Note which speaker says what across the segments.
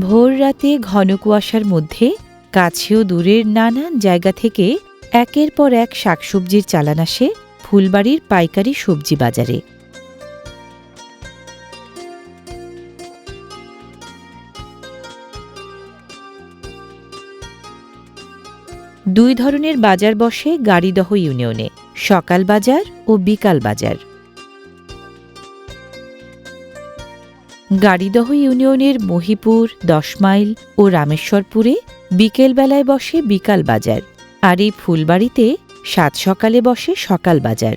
Speaker 1: ভোর রাতে ঘন কুয়াশার মধ্যে কাছেও দূরের নানান জায়গা থেকে একের পর এক শাকসবজির চালান আসে ফুলবাড়ির পাইকারি সবজি বাজারে। দুই ধরনের বাজার বসে গাড়িদহ ইউনিয়নে, সকাল বাজার ও বিকাল বাজার। গাড়িদহ ইউনিয়নের মহিপুর দশ মাইল ও রামেশ্বরপুরে বিকেলবেলায় বসে বিকাল বাজার আর এই ফুলবাড়িতে সাত সকালে বসে সকাল বাজার।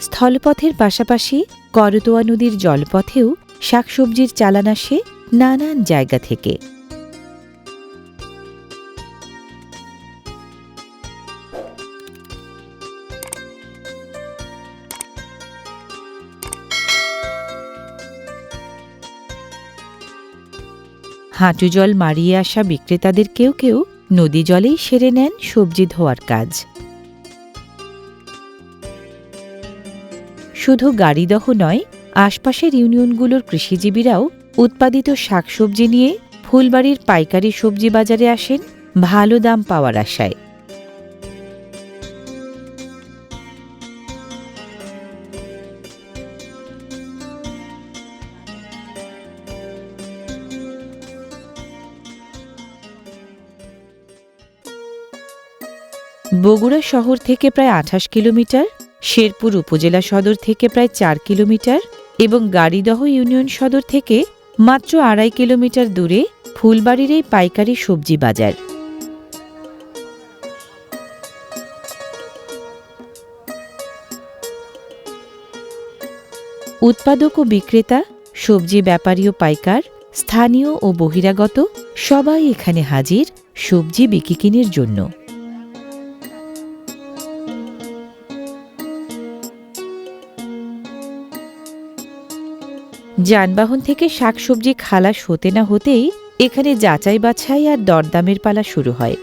Speaker 1: স্থলপথের পাশাপাশি করতোয়া নদীর জলপথেও শাকসবজির চালান আসে নানান জায়গা থেকে। হাঁটু জল মারিয়ে আসা বিক্রেতাদের কেউ কেউ নদী জলেই সেরে নেন সবজি ধোয়ার কাজ। শুধু গাড়িদহ নয়, আশপাশের ইউনিয়নগুলোর কৃষিজীবীরাও উৎপাদিত শাকসবজি নিয়ে ফুলবাড়ির পাইকারি সবজি বাজারে আসেন, ভালো দাম পাওয়ার আশায়। বগুড়া শহর থেকে প্রায় আঠাশ কিলোমিটার, শেরপুর উপজেলা সদর থেকে প্রায় চার কিলোমিটার এবং গাড়িদহ ইউনিয়ন সদর থেকে মাত্র আড়াই কিলোমিটার দূরে ফুলবাড়ির এই পাইকারি সবজি বাজার। উৎপাদক ও বিক্রেতা, সবজি ব্যাপারী ও পাইকার, স্থানীয় ও বহিরাগত সবাই এখানে হাজির সবজি বিকিকিনের জন্য। যানবাহন থেকে শাকসবজি, খালাস হতে না হতেই এখানে যাচাই বাছাই আর দরদামের পালা শুরু হয়।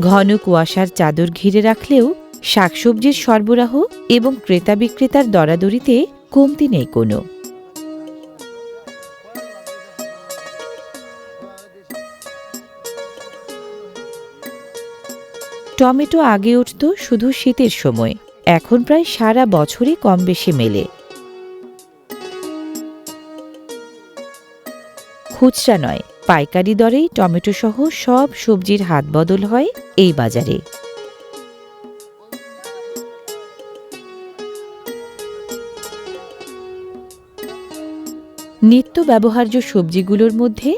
Speaker 1: ঘন কুয়াশার চাদর ঘিরে রাখলেও শাকসবজির সরবরাহ এবং ক্রেতা বিক্রেতার দরাদরিতে কমতি নেই কোনো। টমেটো আগে উঠত শুধু শীতের সময়, এখন প্রায় সারা বছরই কম বেশি মেলে। খুচরা নয়, পাইকারি দরেই টমেটো সহ সব সবজির হাত বদল হয় এই বাজারে। নিত্য ব্যবহার্য সবজিগুলোর মধ্যে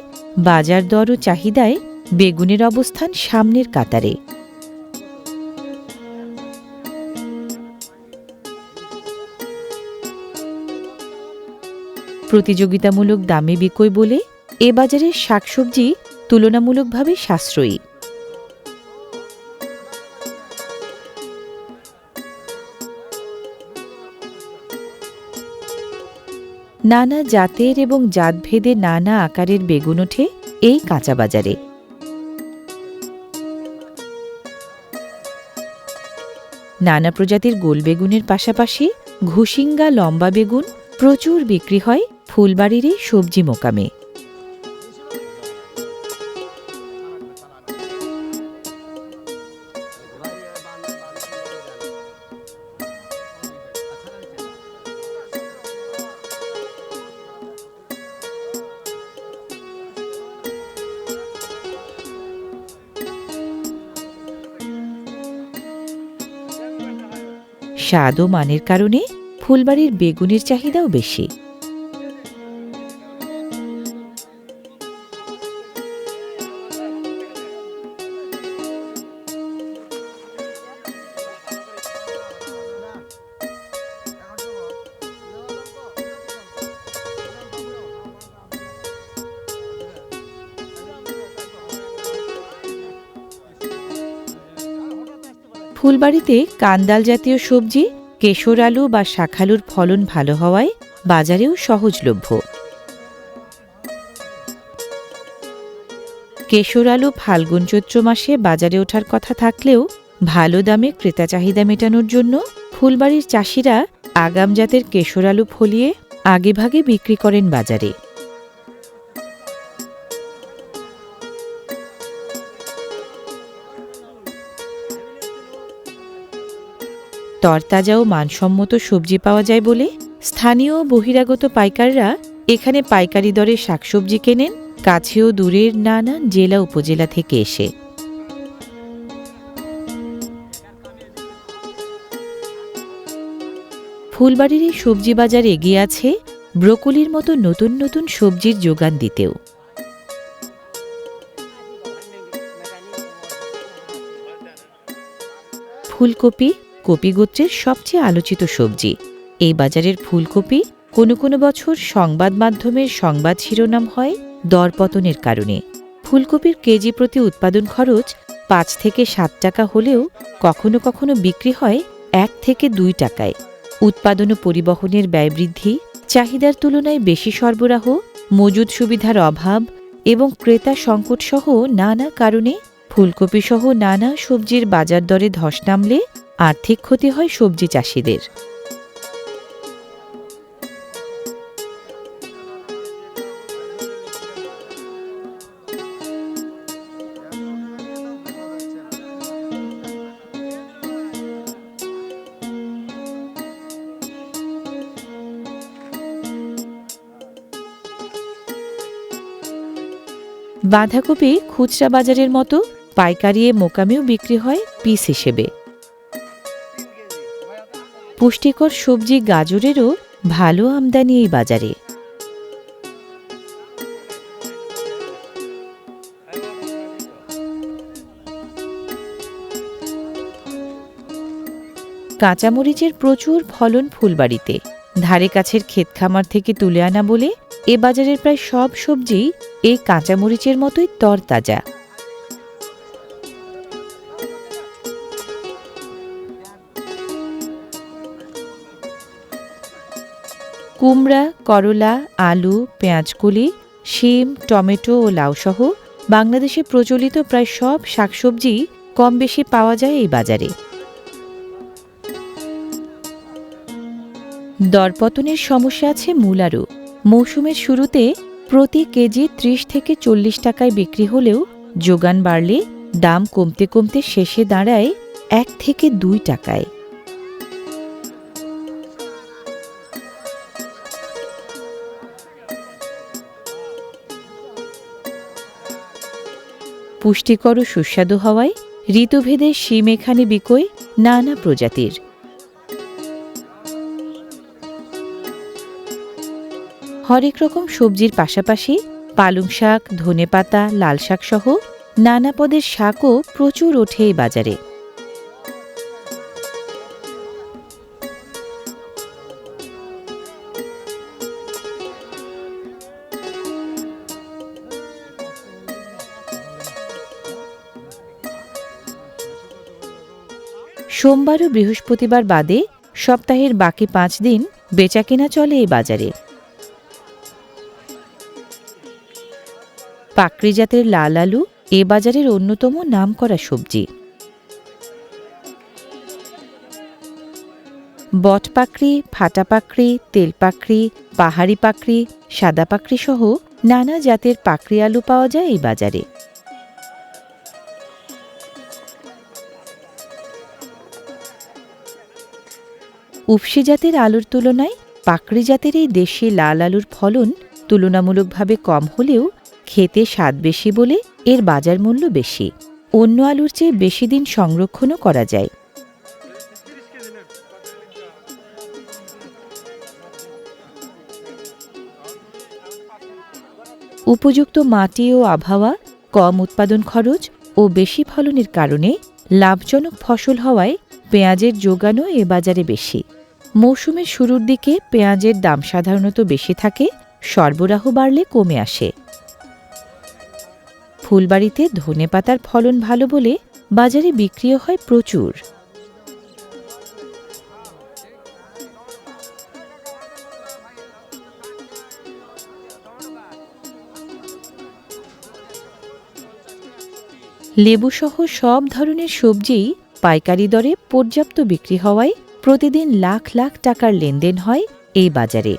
Speaker 1: বাজার দর ও চাহিদায় বেগুনের অবস্থান সামনের কাতারে। প্রতিযোগিতামূলক দামে বিকোয় বলে এ বাজারের শাকসবজি তুলনামূলকভাবে সাশ্রয়ী। নানা জাতের এবং জাতভেদে নানা আকারের বেগুন ওঠে এই কাঁচা বাজারে। নানা প্রজাতির গোল বেগুনের পাশাপাশি ঘুসিঙ্গা লম্বা বেগুন প্রচুর বিক্রি হয় ফুলবাড়ির এই সবজি মোকামে। স্বাদ ও মানের কারণে ফুলবাড়ির বেগুনের চাহিদাও বেশি। ফুলবাড়িতে কান্দাল জাতীয় সবজি, কেশর আলু বা শাখালুর ফলন ভালো হওয়ায় বাজারেও সহজলভ্য। কেশর আলু ফাল্গুন চৈত্র মাসে বাজারে ওঠার কথা থাকলেও ভালো দামে ক্রেতা চাহিদা মেটানোর জন্য ফুলবাড়ির চাষিরা আগাম জাতের কেশর আলু ফলিয়ে আগেভাগে বিক্রি করেন বাজারে। তরতাজা ও মানসম্মত সবজি পাওয়া যায় বলে স্থানীয় বহিরাগত পাইকাররা এখানে পাইকারি দরে শাকসবজি কেনেন, কাছে ও দূরের নানান জেলা উপজেলা থেকে এসে। ফুলবাড়ির এই সবজি বাজার এগিয়ে আছে ব্রোকলির মতো নতুন নতুন সবজির যোগান দিতেও। ফুলকপি কপি গোত্রের সবচেয়ে আলোচিত সবজি। এই বাজারের ফুলকপি কোনো কোনো বছর সংবাদ মাধ্যমের সংবাদ শিরোনাম হয় দরপতনের কারণে। ফুলকপির কেজি প্রতি উৎপাদন খরচ পাঁচ থেকে সাত টাকা হলেও কখনো কখনো বিক্রি হয় এক থেকে দুই টাকায়। উৎপাদন ও পরিবহনের ব্যয় বৃদ্ধি, চাহিদার তুলনায় বেশি সরবরাহ, মজুদ সুবিধার অভাব এবং ক্রেতা সংকটসহ নানা কারণে ফুলকপি সহ নানা সবজির বাজার দরে ধস নামলে আর্থিক ক্ষতি হয় সবজি চাষিদের। বাঁধাকপি খুচরা বাজারের মতো পাইকারিয়ে মোকামেও বিক্রি হয় পিস হিসেবে। পুষ্টিকর সবজি গাজরেরও ভালো আমদানি এই বাজারে। কাঁচামরিচের প্রচুর ফলন ফুলবাড়িতে। ধারে কাছের ক্ষেত খামার থেকে তুলে আনা বলে এ বাজারের প্রায় সব সবজি এই কাঁচামরিচের মতোই তরতাজা। কুমড়া, করলা, আলু, পেঁয়াজকলি, শিম, টমেটো ও লাউসহ বাংলাদেশে প্রচলিত প্রায় সব শাকসবজি কম বেশি পাওয়া যায় এই বাজারে। দরপতনের সমস্যা আছে মূলারও। মৌসুমের শুরুতে প্রতি কেজি ত্রিশ থেকে চল্লিশ টাকায় বিক্রি হলেও যোগান বাড়লে দাম কমতে কমতে শেষে দাঁড়ায় এক থেকে দুই টাকায়। পুষ্টিকর ও সুস্বাদু হওয়ায় ঋতুভেদে শিম এখানে বিকোয় নানা প্রজাতির। হরেক রকম সবজির পাশাপাশি পালং শাক ধনে পাতা লাল শাক সহ নানা পদের শাকও প্রচুর ওঠে এই বাজারে। সোমবার ও বৃহস্পতিবার বাদে সপ্তাহের বাকি পাঁচ দিন বেচাকেনা চলে এই বাজারে। পাকড়ি জাতের লাল আলু এ বাজারের অন্যতম নামকরা সবজি। বট পাকড়ি, ফাটা পাকড়ি, তেল পাকড়ি, পাহাড়ি পাকড়ি, সাদা পাকড়ি সহ নানা জাতের পাকড়ি আলু পাওয়া যায় এই বাজারে। উপসি জাতের আলুর তুলনায় পাকড়ি জাতের এই দেশি লাল আলুর ফলন তুলনামূলকভাবে কম হলেও খেতে স্বাদ বেশি বলে এর বাজার মূল্য বেশি। অন্য আলুর চেয়ে বেশি দিন সংরক্ষণও করা যায়। উপযুক্ত মাটি ও আবহাওয়া, কম উৎপাদন খরচ ও বেশি ফলনের কারণে লাভজনক ফসল হওয়ায় পেঁয়াজের যোগানও এ বাজারে বেশি। মৌসুমের শুরুর দিকে পেঁয়াজের দাম সাধারণত বেশি থাকে, সরবরাহ বাড়লে কমে আসে। ফুলবাড়িতে ধনে পাতার ফলন ভালো বলে বাজারে বিক্রিও হয় প্রচুর। লেবুসহ সব ধরনের সবজিই পাইকারি দরে পর্যাপ্ত বিক্রি হওয়ায় প্রতিদিন লাখ লাখ টাকার লেনদেন হয় এই বাজারে।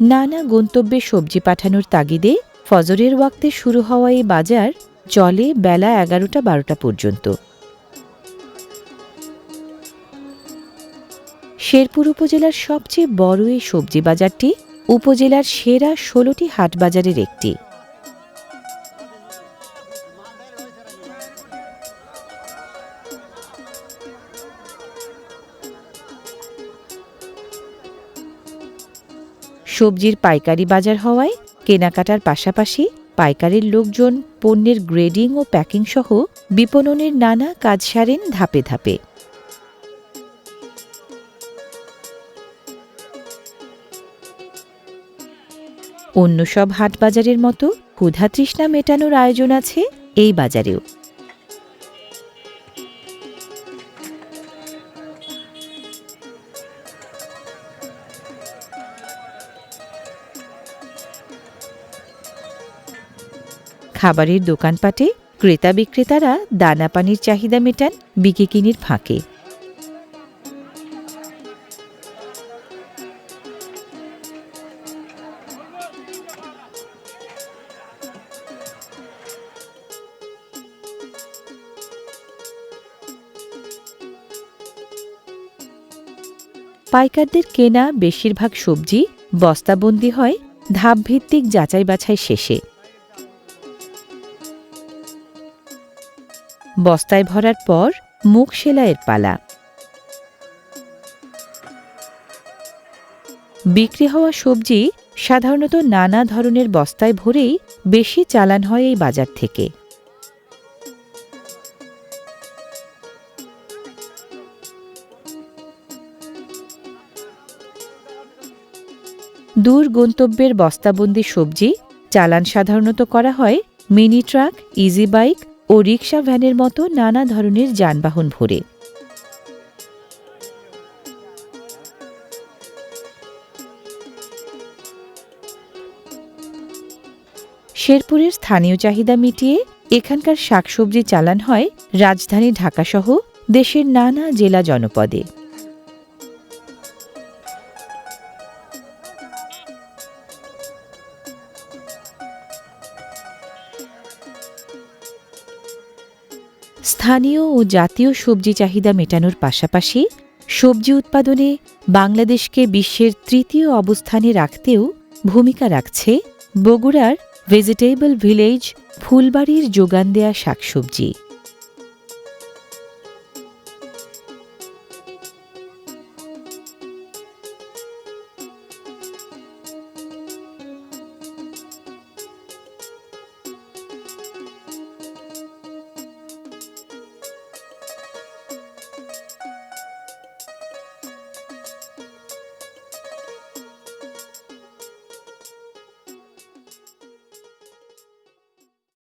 Speaker 1: নানা গন্তব্যে সবজি পাঠানোর তাগিদে ফজরের ওয়াক্তে শুরু হওয়া এই বাজার চলে বেলা এগারোটা বারোটা পর্যন্ত। শেরপুর উপজেলার সবচেয়ে বড় এই সবজি বাজারটি উপজেলার সেরা ষোলোটি হাট বাজারের একটি। সবজির পাইকারি বাজার হওয়ায় কেনাকাটার পাশাপাশি পাইকারির লোকজন পণ্যের গ্রেডিং ও প্যাকিং সহ বিপণনের নানা কাজ সারেন ধাপে ধাপে। অন্য সব হাট বাজারের মতো ক্ষুধা তৃষ্ণা মেটানোর আয়োজন আছে এই বাজারেও। খাবারের দোকানপাটে ক্রেতা বিক্রেতারা দানা পানির চাহিদা মেটান বিকিকিনির ফাঁকে। পাইকারদের কেনা বেশিরভাগ সবজি বস্তাবন্দি হয় ধাপভিত্তিক যাচাই বাছাই শেষে। বস্তায় ভরার পর মুখ সেলাইয়ের পালা। বিক্রি হওয়া সবজি সাধারণত নানা ধরনের বস্তায় ভরেই বেশি চালান হয় এই বাজার থেকে। দূর গন্তব্যের বস্তাবন্দি সবজি চালান সাধারণত করা হয় মিনি ট্রাক, ইজি বাইক ও রিকশা ভ্যানের মতো নানা ধরনের যানবাহন ভরে। শেরপুরের স্থানীয় চাহিদা মিটিয়ে এখানকার শাকসবজি চালান হয় রাজধানী ঢাকাসহ দেশের নানা জেলা জনপদে। স্থানীয় ও জাতীয় সবজি চাহিদা মেটানোর পাশাপাশি সবজি উৎপাদনে বাংলাদেশকে বিশ্বের তৃতীয় অবস্থানে রাখতেও ভূমিকা রাখছে বগুড়ার ভেজিটেবল ভিলেজ ফুলবাড়ির যোগান দেয়া শাকসবজি।